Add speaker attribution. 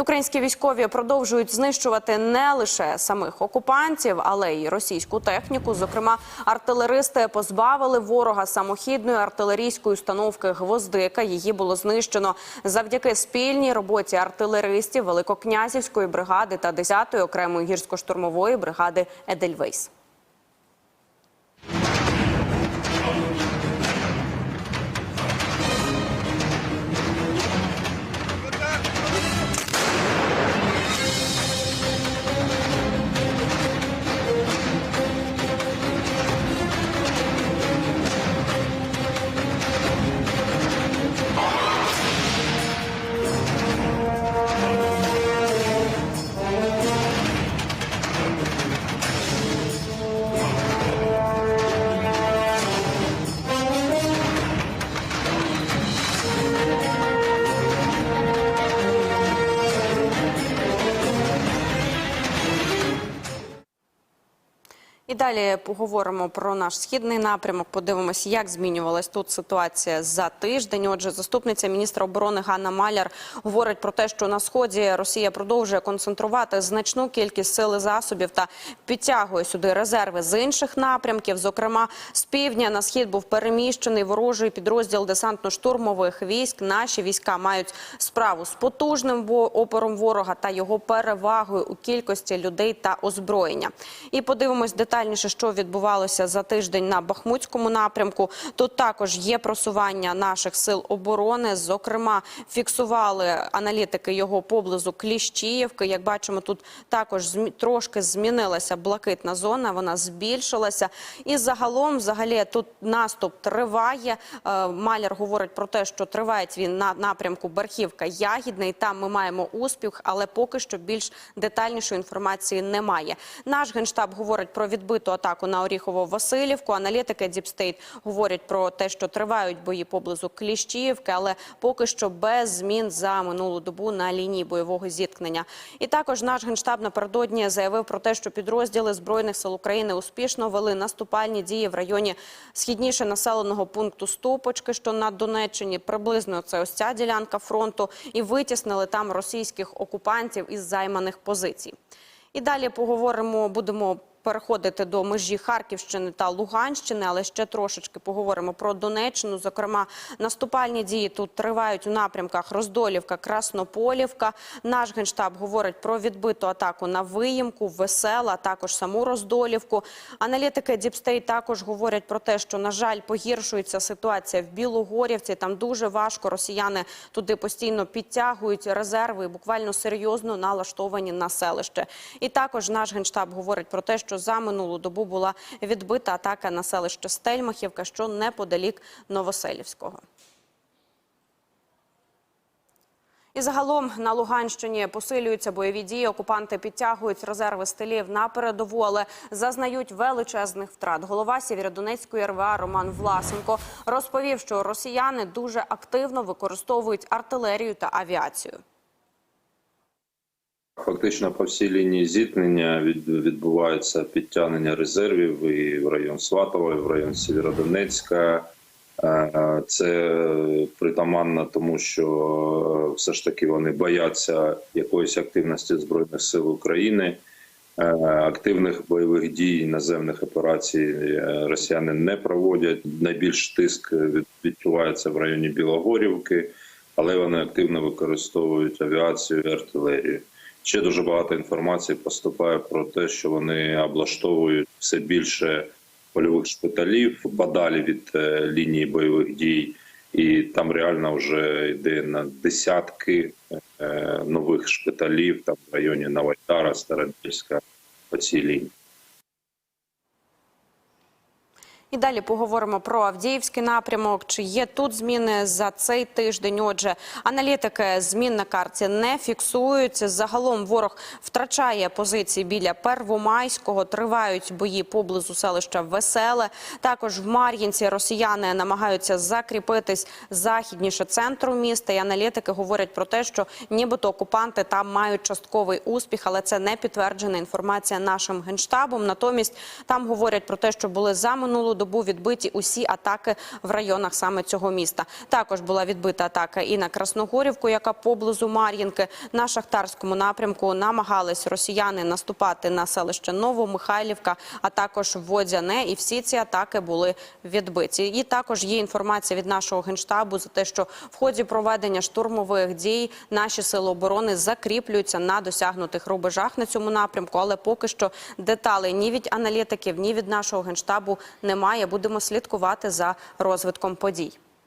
Speaker 1: Українські військові продовжують знищувати не лише самих окупантів, але й російську техніку. Зокрема, артилеристи позбавили ворога самохідної артилерійської установки Гвоздика. Її було знищено завдяки спільній роботі артилеристів Великокнязівської бригади та 10-ї окремої гірсько-штурмової бригади Едельвейс. І далі поговоримо про наш східний напрямок. Подивимося, як змінювалась тут ситуація за тиждень. Отже, заступниця міністра оборони Ганна Маляр говорить про те, що на сході Росія продовжує концентрувати значну кількість сил і засобів та підтягує сюди резерви з інших напрямків. Зокрема, з півдня на схід був переміщений ворожий підрозділ десантно-штурмових військ. Наші війська мають справу з потужним опором ворога та його перевагою у кількості людей та озброєння. І подивимось детальніше, що відбувалося за тиждень на Бахмутському напрямку. Тут також є просування наших сил оборони. Зокрема, фіксували аналітики його поблизу Кліщіївки. Як бачимо, тут також трошки змінилася блакитна зона. Вона збільшилася. І загалом, взагалі, тут наступ триває. Е, Маляр говорить про те, що триває він на напрямку Берхівка Ягідний. Там ми маємо успіх, але поки що більш детальнішої інформації немає. Наш генштаб говорить про відбиту атаку на Оріхово-Василівку. Аналітики Діпстейт говорять про те, що тривають бої поблизу Кліщіївки, але поки що без змін за минулу добу на лінії бойового зіткнення. І також наш генштаб напередодні заявив про те, що підрозділи збройних сил України успішно вели наступальні дії в районі східніше населеного пункту Ступочки, що на Донеччині приблизно це ось ця ділянка фронту, і витіснили там російських окупантів із займаних позицій. І далі поговоримо, будемо переходити до межі Харківщини та Луганщини, але ще трошечки поговоримо про Донеччину. Зокрема, наступальні дії тут тривають у напрямках Роздолівка, Краснополівка. Наш генштаб говорить про відбиту атаку на Виїмку, Весела, також саму Роздолівку. Аналітики Діпстейт також говорять про те, що на жаль погіршується ситуація в Білогорівці. Там дуже важко росіяни туди постійно підтягують резерви і буквально серйозно налаштовані на селище. І також наш генштаб говорить про те, що за минулу добу була відбита атака на селище Стельмахівка, що неподалік Новоселівського. І загалом на Луганщині посилюються бойові дії. Окупанти підтягують резерви стилів на передову, але зазнають величезних втрат. Голова Сєвєродонецької РВА Роман Власенко розповів, що росіяни дуже активно використовують артилерію та авіацію.
Speaker 2: Фактично по всій лінії зіткнення від, відбувається підтягнення резервів і в район Сватова, і в район Сєвєродонецька. Е, Це притаманно тому, що е, все ж таки вони бояться якоїсь активності збройних сил України. Е, Активних бойових дій наземних операцій росіяни не проводять. Найбільш тиск відчувається в районі Білогорівки, але вони активно використовують авіацію і артилерію. Ще дуже багато інформації поступає про те, що вони облаштовують все більше польових шпиталів подалі від е, лінії бойових дій, і там реально вже йде на десятки е, нових шпиталів там в районі Новайдара, Старобільська по цій лінії.
Speaker 1: І далі поговоримо про Авдіївський напрямок. Чи є тут зміни за цей тиждень? Отже, аналітики змін на карті не фіксуються. Загалом ворог втрачає позиції біля Первомайського. Тривають бої поблизу селища Веселе. Також в Мар'їнці росіяни намагаються закріпитись західніше центру міста. І аналітики говорять про те, що нібито окупанти там мають частковий успіх, але це не підтверджена інформація нашим генштабом. Натомість там говорять про те, що були за минулу добу відбиті усі атаки в районах саме цього міста. Також була відбита атака і на Красногорівку, яка поблизу Мар'їнки. На Шахтарському напрямку намагались росіяни наступати на селище Новомихайлівка, а також Водяне. І всі ці атаки були відбиті. І також є інформація від нашого генштабу за те, що в ході проведення штурмових дій наші сили оборони закріплюються на досягнутих рубежах на цьому напрямку. Але поки що деталей ні від аналітиків, ні від нашого генштабу немає. Будемо слідкувати за розвитком подій.